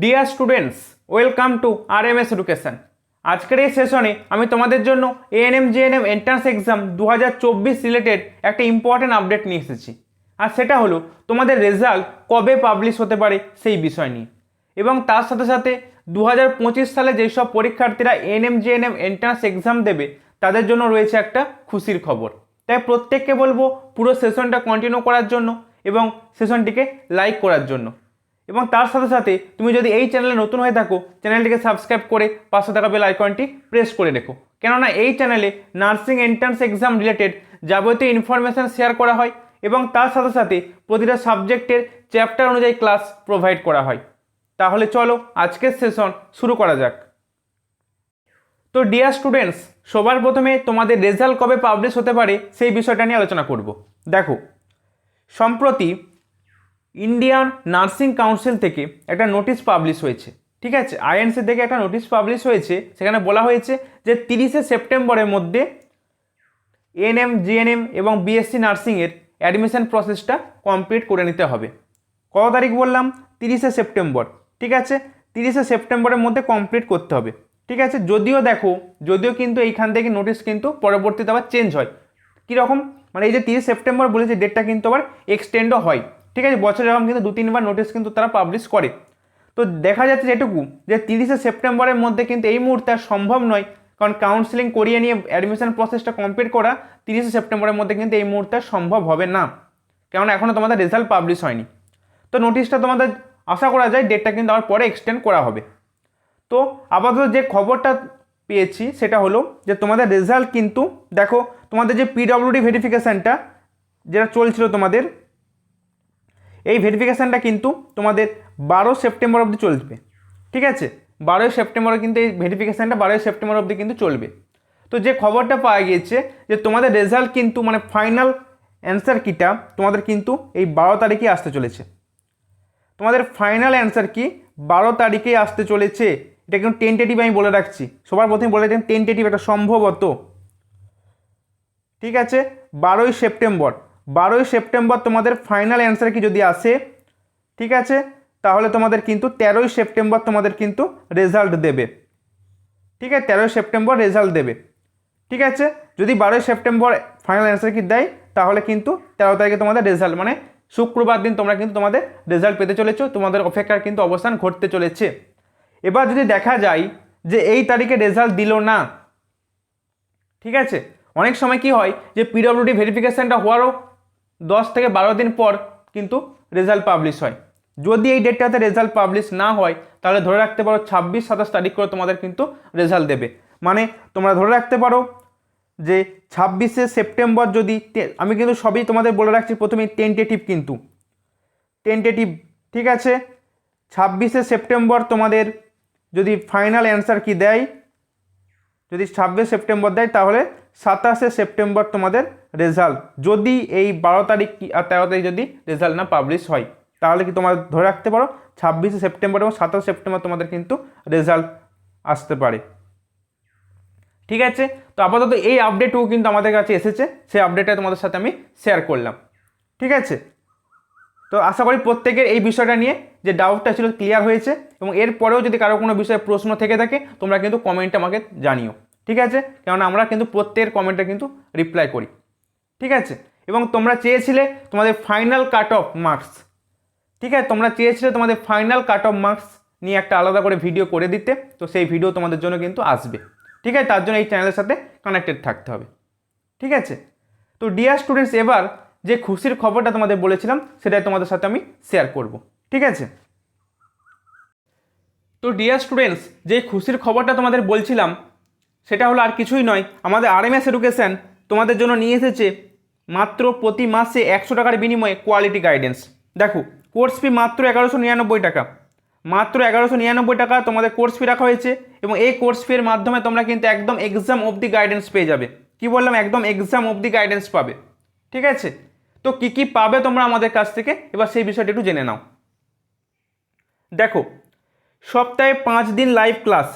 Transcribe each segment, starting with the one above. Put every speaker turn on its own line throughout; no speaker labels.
Dear students welcome to R M S education আজকের এই সেশনে আমি তোমাদের জন্য এএনএম জিএনএম এন্ট্রান্স এক্সাম দু হাজার চব্বিশ রিলেটেড একটা ইম্পর্ট্যান্ট আপডেট নিয়ে এসেছি। আর সেটা হলো, তোমাদের রেজাল্ট কবে পাবলিশ হতে পারে সেই বিষয় নিয়ে। এবং তার সাথে সাথে দু হাজার পঁচিশ সালে যেসব পরীক্ষার্থীরা এএনএম জিএনএম এন্ট্রান্স এক্সাম দেবে, তাদের জন্য রয়েছে একটা খুশির খবর। তাই প্রত্যেককে বলব পুরো সেশনটা কন্টিনিউ করার জন্য এবং সেশনটিকে লাইক করার জন্য। এবং তার সাথে সাথে তুমি যদি এই চ্যানেলে নতুন হয়ে থাকো, চ্যানেলটিকে সাবস্ক্রাইব করে পাশে থাকা বেল আইকনটি প্রেস করে রেখো। কেননা এই চ্যানেলে নার্সিং এন্ট্রান্স এক্সাম রিলেটেড যাবতীয় ইনফরমেশান শেয়ার করা হয় এবং তার সাথে সাথে প্রতিটা সাবজেক্টের চ্যাপ্টার অনুযায়ী ক্লাস প্রোভাইড করা হয়। তাহলে চলো আজকের সেশন শুরু করা যাক। তো ডিয়ার স্টুডেন্টস সবার প্রথমে তোমাদের রেজাল্ট কবে পাবলিশ হতে পারে সেই বিষয়টা নিয়ে আলোচনা করব। দেখো, সম্প্রতি ইন্ডিয়ান নার্সিং কাউন্সিল থেকে একটা নোটিশ পাবলিশ হয়েছে। ঠিক আছে? আইএনসি থেকে একটা নোটিশ পাবলিশ হয়েছে। সেখানে বলা হয়েছে যে তিরিশে সেপ্টেম্বরের মধ্যে এএনএম জিএনএম এবং বিএসসি নার্সিংয়ের অ্যাডমিশন প্রসেসটা কমপ্লিট করে নিতে হবে। কত তারিখ বললাম? তিরিশে সেপ্টেম্বর। ঠিক আছে? তিরিশে সেপ্টেম্বরের মধ্যে কমপ্লিট করতে হবে। ঠিক আছে? যদিও দেখো, যদিও কিন্তু এইখান থেকে নোটিশ কিন্তু পরবর্তীতে আবার চেঞ্জ হয়। কীরকম? মানে এই যে তিরিশ সেপ্টেম্বর বলেছে ডেটটা কিন্তু আবার এক্সটেন্ডও হয়। ঠিক আছে, বছরে এরকম কিন্তু দু, তিনবার নোটিশ কিন্তু তারা পাবলিশ করে। তো দেখা যাচ্ছে যেটুকু, যে তিরিশে সেপ্টেম্বরের মধ্যে কিন্তু এই মুহূর্তে আর সম্ভব নয়, কারণ কাউন্সিলিং করিয়ে নিয়ে অ্যাডমিশন প্রসেসটা কমপ্লিট করা, তিরিশে সেপ্টেম্বরের মধ্যে কিন্তু এই মুহূর্তে সম্ভব হবে না। কারণ এখনও তোমাদের রেজাল্ট পাবলিশ হয়নি। তো নোটিশটা তোমাদের, আশা করা যায় ডেটটা কিন্তু আবার পরে এক্সটেন্ড করা হবে। তো আপাতত যে খবরটা পেয়েছি, সেটা হলো যে তোমাদের রেজাল্ট কিন্তু, দেখো, তোমাদের যে পিডব্লিউডি ভেরিফিকেশানটা যেটা চলছিল তোমাদের এই ভেরিফিকেশানটা কিন্তু তোমাদের বারো সেপ্টেম্বর অবধি চলবে। ঠিক আছে? বারোই সেপ্টেম্বরে কিন্তু এই ভেরিফিকেশানটা বারোই সেপ্টেম্বর অবধি কিন্তু চলবে। তো যে খবরটা পাওয়া গিয়েছে যে তোমাদের রেজাল্ট কিন্তু মানে ফাইনাল অ্যান্সার কিটা তোমাদের কিন্তু এই বারো তারিখে আসতে চলেছে। তোমাদের ফাইনাল অ্যান্সার কি বারো তারিখেই আসতে চলেছে। এটা কিন্তু টেন্টেটিভ আমি বলে রাখছি। সবার প্রথমে বলে রাখছেন টেন্টেটিভ এটা সম্ভবত। ঠিক আছে? বারোই সেপ্টেম্বর। বারোই সেপ্টেম্বর তোমাদের ফাইনাল অ্যান্সার কি যদি আসে, ঠিক আছে? তাহলে তোমাদের কিন্তু তেরোই সেপ্টেম্বর তোমাদের কিন্তু রেজাল্ট দেবে। ঠিক আছে? তেরোই সেপ্টেম্বর রেজাল্ট দেবে। ঠিক আছে? যদি বারোই সেপ্টেম্বর ফাইনাল অ্যান্সার কি দেয়, তাহলে কিন্তু তেরো তারিখে তোমাদের রেজাল্ট মানে শুক্রবার দিন তোমরা কিন্তু তোমাদের রেজাল্ট পেতে চলেছো, তোমাদের অপেক্ষার কিন্তু অবস্থান ঘটতে চলেছে। এবার যদি দেখা যায় যে এই তারিখে রেজাল্ট দিল না, ঠিক আছে? অনেক সময় কি হয় যে পিডব্লিউডি ভেরিফিকেশানটা হওয়ারও দশ থেকে বারো দিন পর কিন্তু রেজাল্ট পাবলিশ হয়। যদি এই ডেটটাতে রেজাল্ট পাবলিশ না হয়, তাহলে ধরে রাখতে পারো ছাব্বিশ, সাতাশ তারিখ করে তোমাদের কিন্তু রেজাল্ট দেবে। মানে তোমরা ধরে রাখতে পারো যে ছাব্বিশে সেপ্টেম্বর যদি আমি কিন্তু সবই তোমাদের বলে রাখছি প্রথমে টেন্টেটিভ কিন্তু। টেন্টেটিভ ঠিক আছে? ছাব্বিশে সেপ্টেম্বর তোমাদের যদি ফাইনাল অ্যান্সার কি দেয়? যদি ছাব্বিশ সেপ্টেম্বর দেয়, তাহলে সাতাশে সেপ্টেম্বর তোমাদের রেজাল্ট। যদি এই বারো তারিখ কি, আর তেরো তারিখ যদি রেজাল্ট না পাবলিশ হয়, তাহলে কি তোমার ধরে রাখতে পারো, ছাব্বিশে সেপ্টেম্বর এবং সাতাশে সেপ্টেম্বর তোমাদের কিন্তু রেজাল্ট আসতে পারে। ঠিক আছে? তো আপাতত এই আপডেটও কিন্তু আমাদের কাছে এসেছে, সেই আপডেটটা তোমাদের সাথে আমি শেয়ার করলাম। ঠিক আছে? তো আশা করি প্রত্যেকের এই বিষয়টা নিয়ে যে ডাউটটা ছিল ক্লিয়ার হয়েছে, এবং এরপরেও যদি কারও কোনো বিষয়ে প্রশ্ন থেকে থাকে, তোমরা কিন্তু কমেন্টে আমাকে জানিও। ঠিক আছে? কেননা আমরা কিন্তু প্রত্যেকের কমেন্টে কিন্তু রিপ্লাই করি। ঠিক আছে? এবং তোমরা চেয়েছিলে তোমাদের ফাইনাল কাট অফ মার্কস ঠিক আছে? তোমরা চেয়েছিলে তোমাদের ফাইনাল কাট অফ মার্কস নিয়ে একটা আলাদা করে ভিডিও করে দিতে, তো সেই ভিডিও তোমাদের জন্য কিন্তু আসবে। ঠিক আছে? তার জন্য এই চ্যানেলের সাথে কানেক্টেড থাকতে হবে। ঠিক আছে? তো ডিয়ার স্টুডেন্টস এবার যে খুশির খবরটা তোমাদের বলেছিলাম, সেটাই তোমাদের সাথে আমি শেয়ার করব। ঠিক আছে? তো ডিয়ার স্টুডেন্টস যে খুশির খবরটা তোমাদের বলছিলাম, সেটা হলো আর কিছুই নয়। আমাদের আর আরএমএস এডুকেশন তোমাদের জন্য নিয়ে এসেছে মাত্র প্রতি মাসে একশো টাকার বিনিময়ে কোয়ালিটি গাইডেন্স দেখো কোর্স ফি মাত্র এগারোশো নিরানব্বই টাকা। মাত্র এগারোশো নিরানব্বই টাকা তোমাদের কোর্স ফি রাখা হয়েছে এবং এই কোর্স ফির মাধ্যমে তোমরা কিন্তু একদম এক্সাম অবধি গাইডেন্স পেয়ে যাবে। কি বললাম? একদম এক্সাম অবধি গাইডেন্স পাবে। ঠিক আছে? তো কি কি পাবে তোমরা আমাদের কাছ থেকে? এবার সেই বিষয়টা একটু জেনে নাও। দেখো, সপ্তাহে পাঁচ দিন লাইভ ক্লাস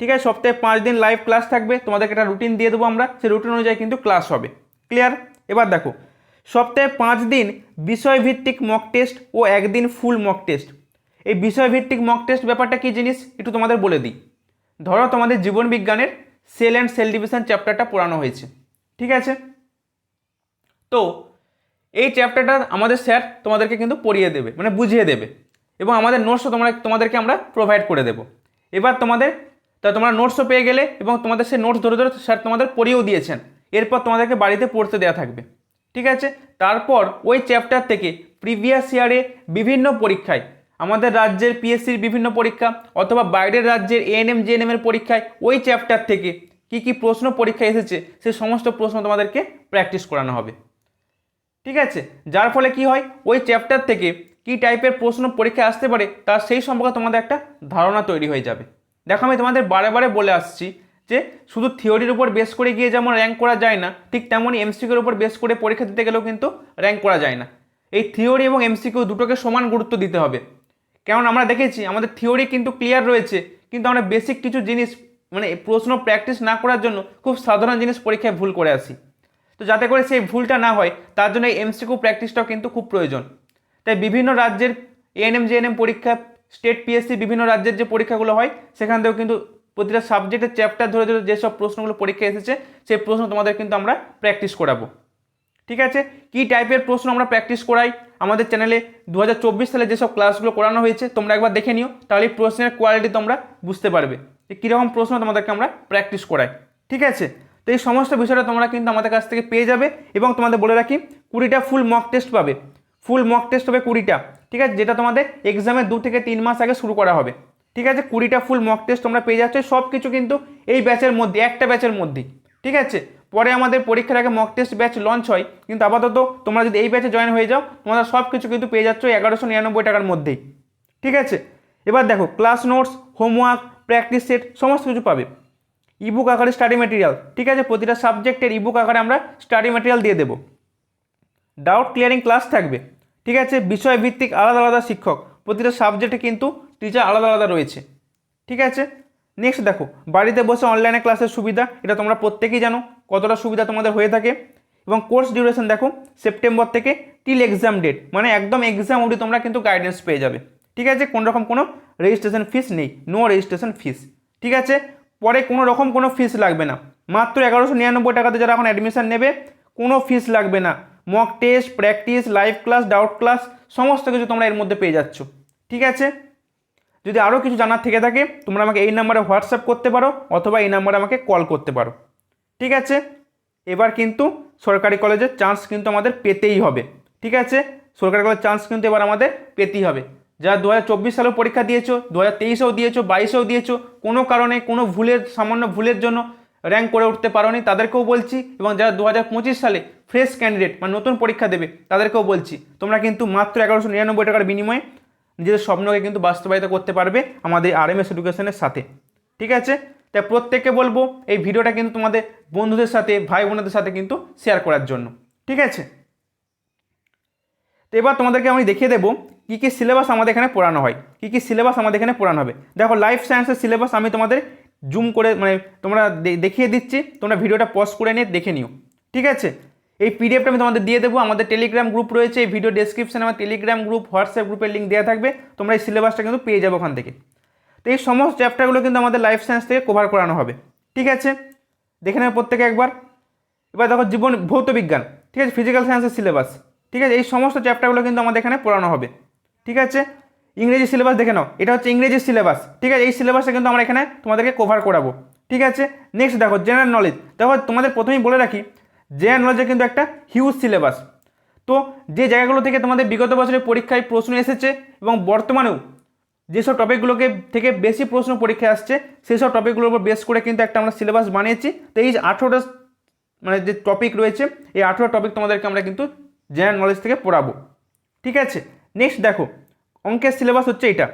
ঠিক আছে? সপ্তাহে পাঁচ দিন লাইভ ক্লাস থাকবে। তোমাদেরকে একটা রুটিন দিয়ে দেবো আমরা। সেই রুটিন অনুযায়ী কিন্তু ক্লাস হবে। ক্লিয়ার এবার দেখো, সপ্তাহে পাঁচ দিন বিষয়ভিত্তিক মক টেস্ট ও একদিন ফুল মক টেস্ট এই বিষয়ভিত্তিক মক টেস্ট ব্যাপারটা কী জিনিস? একটু তোমাদের বলে দিই। ধরো তোমাদের জীবন বিজ্ঞানের সেল অ্যান্ড সেল ডিভিশন চ্যাপ্টারটা পড়ানো হয়েছে, ঠিক আছে? তো এই চ্যাপ্টারটা আমাদের স্যার তোমাদেরকে কিন্তু পড়িয়ে দেবে মানে বুঝিয়ে দেবে এবং আমাদের নোটসও তোমরা তোমাদেরকে আমরা প্রোভাইড করে দেবো। এবার তোমাদের তা তোমরা নোটসও পেয়ে গেলে এবং তোমাদের সেই নোটস ধরে ধরে স্যার তোমাদের পড়িয়েও দিয়েছেন। এরপর তোমাদেরকে বাড়িতে পড়তে দেওয়া থাকবে, ঠিক আছে? তারপর ওই চ্যাপ্টার থেকে প্রিভিয়াস ইয়ারে বিভিন্ন পরীক্ষায়, আমাদের রাজ্যের পিএসসির বিভিন্ন পরীক্ষা অথবা বাইরের রাজ্যের এএনএম জিএনএম এর পরীক্ষায় ওই চ্যাপ্টার থেকে কি কি প্রশ্ন পরীক্ষা এসেছে সেই সমস্ত প্রশ্ন তোমাদেরকে প্র্যাকটিস করানো হবে। ঠিক আছে? যার ফলে কি হয়? ওই চ্যাপ্টার থেকে কি টাইপের প্রশ্ন পরীক্ষায় আসতে পারে, তার সেই সম্পর্কে তোমাদের একটা ধারণা তৈরি হয়ে যাবে। দেখো আমি তোমাদের বারে বারে বলে আসছি যে শুধু থিওরির উপর বেস করে গিয়ে যেমন র্যাঙ্ক করা যায় না, ঠিক তেমনই এমসিকিউর উপর বেস করে পরীক্ষা দিতে গেলেও কিন্তু র্যাঙ্ক করা যায় না। এই থিওরি এবং এমসিকিউ দুটোকে সমান গুরুত্ব দিতে হবে। কারণ আমরা দেখেছি আমাদের থিওরি কিন্তু ক্লিয়ার রয়েছে, কিন্তু আমরা বেসিক কিছু জিনিস মানে প্রশ্ন প্র্যাকটিস না করার জন্য খুব সাধারণ জিনিস পরীক্ষায় ভুল করে আসি। তো যাতে করে সেই ভুলটা না হয়, তার জন্য এই এমসিকিউ প্র্যাকটিসটাও কিন্তু খুব প্রয়োজন। তাই বিভিন্ন রাজ্যের এএনএম জেএনএম পরীক্ষা স্টেট পিএসসি বিভিন্ন রাজ্যের যে পরীক্ষাগুলো হয়, সেখান থেকেও কিন্তু প্রতিটা সাবজেক্টের চ্যাপ্টার ধরে ধরে যেসব প্রশ্নগুলো পরীক্ষা এসেছে, সেই প্রশ্ন তোমাদের কিন্তু আমরা প্র্যাকটিস করাবো। ঠিক আছে? কী টাইপের প্রশ্ন আমরা প্র্যাকটিস করাই? আমাদের চ্যানেলে দু হাজার চব্বিশ সালে যেসব ক্লাসগুলো করানো হয়েছে, তোমরা একবার দেখে নিও, তাহলে প্রশ্নের কোয়ালিটি তোমরা বুঝতে পারবে। যে কীরকম প্রশ্ন তোমাদেরকে আমরা প্র্যাকটিস করাই। ঠিক আছে? তো এই সমস্ত বিষয়টা তোমরা কিন্তু আমাদের কাছ থেকে পেয়ে যাবে এবং তোমাদের বলে রাখি, কুড়িটা ফুল মক টেস্ট পাবে। ফুল মক টেস্ট হবে কুড়িটা। ঠিক আছে? যেটা তোমাদের এক্সামের দু থেকে তিন মাস আগে শুরু করা হবে। ঠিক আছে? কুড়িটা ফুল মক টেস্ট তোমরা পেয়ে যাচ্ছ। সব কিছু কিন্তু এই ব্যাচের মধ্যে, একটা ব্যাচের মধ্যেই ঠিক আছে? পরে আমাদের পরীক্ষার আগে মক টেস্ট ব্যাচ লঞ্চ হয়। কিন্তু আপাতত তোমরা যদি এই ব্যাচে জয়েন হয়ে যাও, তোমরা সব কিছু কিন্তু পেয়ে যাচ্ছ এগারোশো নিরানব্বই টাকার মধ্যেই। ঠিক আছে? এবার দেখো class notes homework practice set সমস্ত কিছু পাবে। ইবুক আকারে স্টাডি ম্যাটেরিয়াল ঠিক আছে? প্রতিটা সাবজেক্টের ইবুক আকারে আমরা স্টাডি ম্যাটেরিয়াল দিয়ে দেবো। ডাউট ক্লিয়ারিং ক্লাস থাকবে। ঠিক আছে? বিষয়ভিত্তিক আলাদা আলাদা শিক্ষক। প্রতিটা সাবজেক্টে কিন্তু টিচার আলাদা আলাদা রয়েছে। ঠিক আছে? নেক্সট দেখো, বাড়িতে বসে অনলাইনে ক্লাসের সুবিধা, এটা তোমরা প্রত্যেকেই জানো, কতটা সুবিধা তোমাদের হয়ে থাকে। এবং কোর্স ডিউরেশন দেখো সেপ্টেম্বর থেকে টিল এক্সাম ডেট মানে একদম এক্সাম অবধি তোমরা কিন্তু গাইডেন্স পেয়ে যাবে। ঠিক আছে? কোনো রকম কোনো রেজিস্ট্রেশন ফিস নেই নো রেজিস্ট্রেশন ফিস ঠিক আছে? পরে কোনো রকম কোনো ফিস লাগবে না। মাত্র এগারোশো নিরানব্বই টাকাতে যারা এখন অ্যাডমিশন নেবে, কোনো ফিস লাগবে না। Mock test practice live class doubt class সমস্ত কিছু তোমরা এর মধ্যে পেয়ে যাচ্ছ। ঠিক আছে? যদি আরও কিছু জানার থেকে থাকে, তোমরা আমাকে এই নাম্বারে হোয়াটসঅ্যাপ করতে পারো, অথবা এই নাম্বারে আমাকে কল করতে পারো। ঠিক আছে? এবার কিন্তু সরকারি কলেজের চান্স কিন্তু আমাদের পেতেই হবে। ঠিক আছে? সরকারি কলেজের চান্স কিন্তু এবার আমাদের পেতেই হবে। যারা দু হাজার চব্বিশ সালেও পরীক্ষা দিয়েছ দু হাজার তেইশেও দিয়েছ, বাইশেও দিয়েছ, কোনো কারণে, কোনো ভুলের, সামান্য ভুলের জন্য র্যাঙ্ক করে উঠতে পারোনি, তাদেরকেও বলছি, এবং যারা দু হাজার পঁচিশ সালে ফ্রেশ ক্যান্ডিডেট মানে নতুন পরীক্ষা দেবে, তাদেরকেও বলছি। তোমরা কিন্তু মাত্র এগারোশো নিরানব্বই টাকার বিনিময়ে নিজেদের স্বপ্নকে কিন্তু বাস্তবায়িত করতে পারবে আমাদের আর এম এস এডুকেশনের সাথে। ঠিক আছে? তাই প্রত্যেককে বলব, এই ভিডিওটা কিন্তু তোমাদের বন্ধুদের সাথে, ভাই বোনদের সাথে কিন্তু শেয়ার করার জন্য। ঠিক আছে? তো এবার তোমাদেরকে আমি দেখিয়ে দেবো, কী কী সিলেবাস আমাদের এখানে পড়ানো হয়। কী কী সিলেবাস আমাদের এখানে পড়ানো হবে। দেখো লাইফ সায়েন্সের সিলেবাস আমি তোমাদের জুম করে মানে তোমরা দেখিয়ে দিচ্ছি। তোমরা ভিডিওটা পজ করে নিয়ে দেখে নিও। ঠিক আছে? এই পিডিএফটা আমি তোমাদের দিয়ে দেবো, আমাদের টেলিগ্রাম গ্রুপ রয়েছে, এই ভিডিও ডেসক্রিপশানে আমার টেলিগ্রাম গ্রুপ হোয়াটসঅ্যাপ গ্রুপের লিঙ্ক দেওয়া থাকবে, তোমরা এই সিলেবাসটা কিন্তু পেয়ে যাবে ওখান থেকে। তো এই সমস্ত চ্যাপ্টারগুলো কিন্তু আমাদের লাইফ সায়েন্স থেকে কভার করানো হবে, ঠিক আছে? দেখে নেবে প্রত্যেকে একবার। এবার দেখো জীবন, ভৌত বিজ্ঞান, ঠিক আছে? ফিজিক্যাল সায়েন্সের সিলেবাস ঠিক আছে? এই সমস্ত চ্যাপ্টারগুলো কিন্তু আমাদের এখানে পড়ানো হবে, ঠিক আছে? ইংরেজি সিলেবাস দেখে নাও, এটা হচ্ছে ইংরেজি সিলেবাস ঠিক আছে? এই সিলেবাসটা কিন্তু আমরা এখানে তোমাদেরকে কভার করাবো, ঠিক আছে? নেক্সট দেখো জেনারেল নলেজ দেখো তোমাদের প্রথমেই বলে রাখি জেনারেল নলেজের কিন্তু একটা হিউজ সিলেবাস তো যে জায়গাগুলো থেকে তোমাদের বিগত বছরের পরীক্ষায় প্রশ্ন এসেছে এবং বর্তমানেও যেসব টপিকগুলোকে থেকে বেশি প্রশ্ন পরীক্ষায় আসছে সেই সব টপিকগুলোর উপর বেস করে কিন্তু একটা আমরা সিলেবাস বানিয়েছি। তো এই আঠেরোটা মানে যে টপিক রয়েছে, এই আঠেরো টপিক তোমাদেরকে আমরা কিন্তু জেনারেল নলেজ থেকে পড়াবো। ঠিক আছে? নেক্সট দেখো, অঙ্কের সিলেবাস হচ্ছে এটা।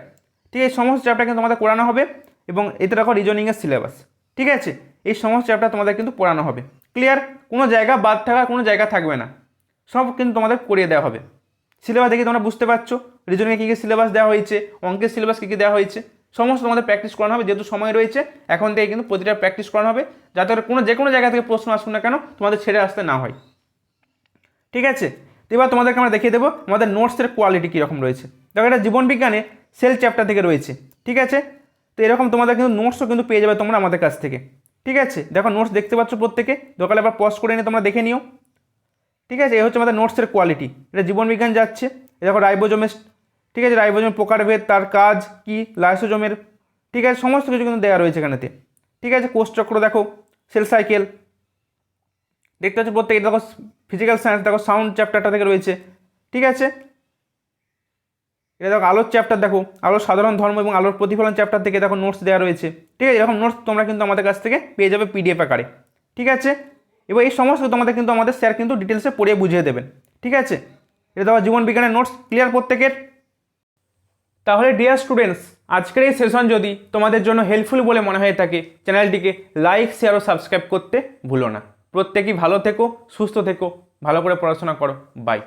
ঠিক আছে, এই সমস্ত চ্যাপ্টার কিন্তু তোমাদের পড়ানো হবে এবং এতে দেখো রিজনিংয়ের সিলেবাস ঠিক আছে? এই সমস্ত চ্যাপ্টার তোমাদের কিন্তু পড়ানো হবে। ক্লিয়ার কোনো জায়গা বাদ থাকার কোনো জায়গা থাকবে না। সব কিন্তু তোমাদের করিয়ে দেওয়া হবে। সিলেবাস দেখে তোমরা বুঝতে পারছ রিজনিংয়ে কী কী সিলেবাস দেওয়া হয়েছে, অঙ্কের সিলেবাস কী কী দেওয়া হয়েছে, সমস্ত তোমাদের প্র্যাকটিস করানো হবে, যেহেতু সময় রয়েছে, এখন থেকে কিন্তু প্রতিটা প্র্যাকটিস করানো হবে, যাতে করে কোনো যে কোনো জায়গা থেকে প্রশ্ন আসুন না কেন, তোমাদের ছেড়ে আসতে না হয়। ঠিক আছে? এবার তোমাদেরকে আমরা দেখিয়ে দেবো, আমাদের নোটসের কোয়ালিটি কীরকম রয়েছে। দেখো এটা জীবনবিজ্ঞানে সেল চ্যাপ্টার থেকে রয়েছে। ঠিক আছে? তো এরকম তোমাদের কিন্তু নোটসও কিন্তু পেয়ে যাবে তোমরা আমাদের কাছ থেকে। ঠিক আছে? দেখো নোটস দেখতে পাচ্ছ প্রত্যেকে? দোকানে আবার পজ করে নিয়ে তোমরা দেখে নিও। ঠিক আছে? এ হচ্ছে আমাদের নোটসের কোয়ালিটি এটা জীবনবিজ্ঞান যাচ্ছে। দেখো রাইবোজোমের, ঠিক আছে? রাইবোজোমের প্রকারভেদ, তার কাজ কি? লাইসোজোমের, ঠিক আছে? সমস্ত কিছু কিন্তু দেওয়া রয়েছে এখানেতে। ঠিক আছে? কোষ চক্র দেখো সেল সাইকেল দেখতে পাচ্ছ প্রত্যেকে? দেখো ফিজিক্যাল সায়েন্স দেখো সাউন্ড চ্যাপ্টারটা থেকে রয়েছে। ঠিক আছে? এটা দেখো আলোর চ্যাপ্টার দেখো। আলোর সাধারণ ধর্ম এবং আলোর প্রতিফলন চ্যাপ্টার থেকে দেখো নোটস দেওয়া রয়েছে। ঠিক আছে? এরকম নোটস তোমরা কিন্তু আমাদের কাছ থেকে পেয়ে যাবে পিডিএফ আকারে। ঠিক আছে? এবার এই সমস্ত তোমাদের কিন্তু আমাদের স্যার কিন্তু ডিটেলসে পড়িয়ে বুঝিয়ে দেবেন। ঠিক আছে? এটা দেখো জীবন বিজ্ঞানের নোটস ক্লিয়ার প্রত্যেকের? তাহলে ডিয়ার স্টুডেন্টস আজকের এই সেশন যদি তোমাদের জন্য হেল্পফুল বলে মনে হয়ে থাকে চ্যানেলটিকে লাইক শেয়ার ও সাবস্ক্রাইব করতে ভুলো না। প্রত্যেকেই ভালো থেকো, সুস্থ থেকো, ভালো করে পড়াশোনা করো। বাই